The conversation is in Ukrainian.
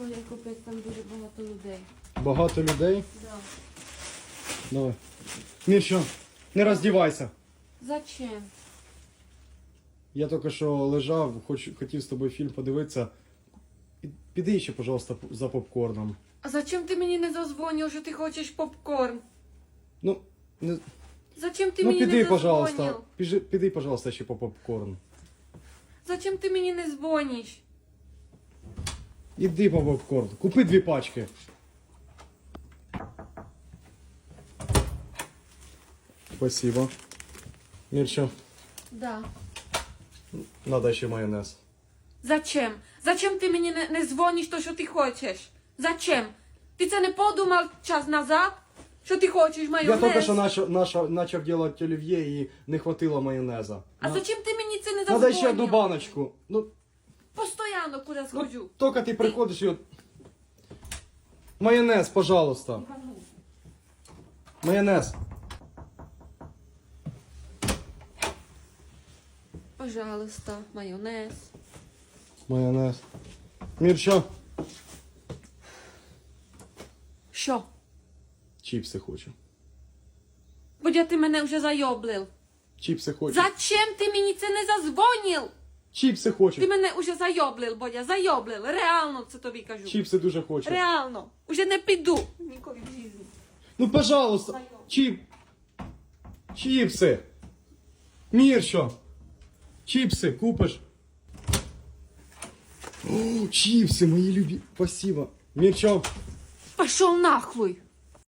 Бо я капець там дуже багато людей. Багато людей. Да. Давай. Мірчо, не роздівайся. Зачем? Я тільки що лежав, хоч, хотів з тобою фільм подивитися. Піди ще, пожалуйста, за попкорном. А зачем ти мені не зазвонив, що ти хочеш попкорн? Ну, не... Зачем ти ну мені піди, не пожалуйста. Піди, піди, пожалуйста, ще по попкорн. Зачем ти мені не дзвониш? Іди по попкорн. Купи дві пачки. Спасибо. Мірчо, Да. надо ще майонез. Зачем? Зачем ти мені не, не дзвониш то, що ти хочеш? Зачем? Ти це не подумав час назад? Що ти хочеш Я майонез? тільки що начав, начав, начав делать олів'є і не хватило майонеза. А зачем ти мені це не Надо ще одну баночку. Ну, Постоянно куди ну сходжу. тільки ти приходиш і от... Майонез, пожалуйста. Майонез. Пожалуйста, майонез. Майонез. Мірчо. Що? Чіпси хочу. Бодя, ти мене вже зайоблив. Чіпси хочу. Зачем ти мені це не зазвонив? Чіпси хочу. Ти мене вже зайоблив, Бодя, зайоблив. Реально це тобі кажу. Чіпси дуже хочу. Реально. Уже не піду. Ніколи в житті. Ну, пожалуйста. Чіп. Чіпси. Мірчо. Чіпси купиш. О, чіпси, мої любі. Спасибо. Мірчо. Пошел нахуй.